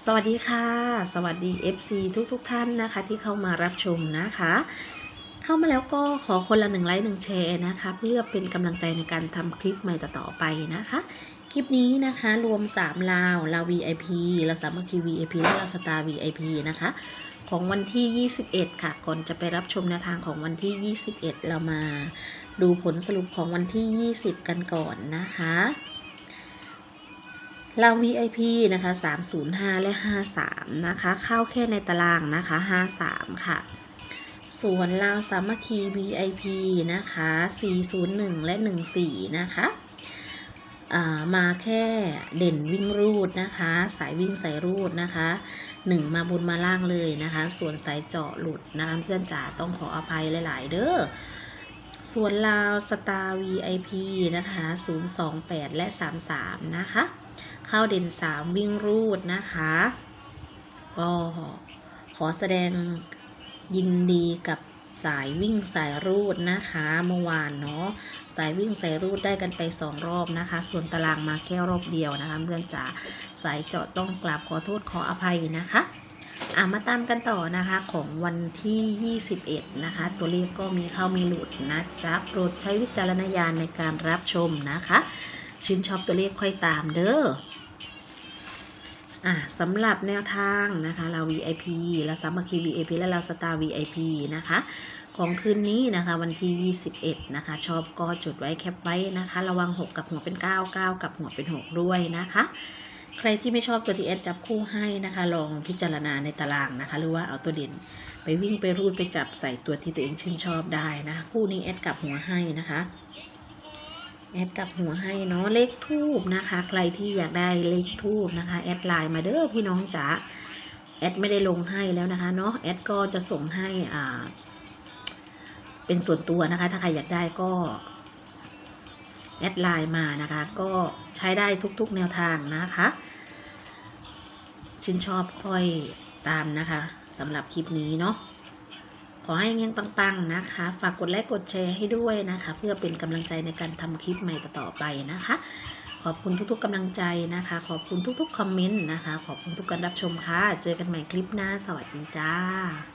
สวัสดีค่ะ สวัสดี FC ทุกทุกท่านนะคะ ที่เข้ามารับชมนะคะ เข้ามาแล้วก็ขอคนละหนึ่งไลค์หนึ่งแชร์นะคะเพื่อเป็นกำลังใจในการทำคลิปใหม่ต่อๆไปนะคะ คลิปนี้นะคะรวม 3 ลาวลาว VIP ลาวสามัคคี VIP และลาวสตาร์ VIP นะคะ ของวันที่ 21 ค่ะ ก่อนจะไปรับชมแนวทางของวันที่ 21 เรามาดูผลสรุปของวันที่ 20 กันก่อนนะคะ เรา VIP นะคะ 305 และ 53 นะคะ เข้าแค่ในตารางนะคะ 53 ค่ะ ส่วนเราสามัคคี VIP นะคะ 401 และ 14 นะคะอ่ามาแค่เด่นวิ่งรูดนะคะ สายวิ่งสายรูดนะคะ1มาบนมาล่างเลยนะคะ ส่วนสายเจาะหลุดนะคะเพื่อนจ๋าต้องขออภัยหลาย ๆ เด้อ ส่วนลาวสตาร์ VIP นะคะ 028 และ 33 นะคะ เข้าเด่น 3 วิ่งรูดนะคะ ก็ขอแสดงยินดีกับสายวิ่งสายรูดนะคะ เมื่อวานเนาะสายวิ่งสายรูดได้กันไป2รอบนะคะ ส่วนตารางมาแค่รอบเดียวนะคะเพื่อนจ๋าสายเจาะต้องกราบขอโทษขออภัยนะคะ อะมาตามกันต่อนะคะของวันที่ 21 นะคะ ตัวเลขก็มีเข้ามีหลุดนะจ๊ะโปรดใช้วิจารณญาณในการรับชมนะคะ ชื่นชอบตัวเลขค่อยตามเด้ออะสำหรับแนวทางนะคะเรา VIP และสามัคคี VIP และเราสตาร์ VIP นะคะ ของคืนนี้นะคะวันที่ 21 นะคะ ชอบก็จดไว้แคปไว้นะคะ ระวัง 6 กับหัวเป็น 9 9 กับหัวเป็น 6 ด้วยนะคะ ใครที่ไม่ชอบตัวที่แอดจับคู่ให้นะคะ ลองพิจารณาในตารางนะคะ หรือว่าเอาตัวเด่นไปวิ่งไปรูดไปจับใส่ตัวที่ตัวเองชื่นชอบได้นะคู่นี้แอดกลับหัวให้นะคะแอดกลับหัวให้เนาะเลขทูบนะคะ ใครที่อยากได้เลขทูบนะคะแอดไลน์มาเด้อพี่น้องจ๋าแอดไม่ได้ลงให้แล้วนะคะเนาะแอดก็จะส่งให้อ่า เป็นส่วนตัวนะคะ ถ้าใครอยากได้ก็ แอดไลน์มานะคะ ก็ใช้ได้ทุกๆแนวทางนะคะชื่นชอบค่อยตามนะคะสำหรับคลิปนี้เนาะขอให้เงี้ยปังๆนะคะ ฝากกดไลค์กดแชร์ให้ด้วยนะคะ เพื่อเป็นกำลังใจในการทำคลิปใหม่ต่อไปนะคะ ขอบคุณทุกๆกำลังใจนะคะ ขอบคุณทุกๆคอมเมนต์นะคะ ขอบคุณทุกการรับชมค่ะ เจอกันใหม่คลิปหน้า สวัสดีจ้า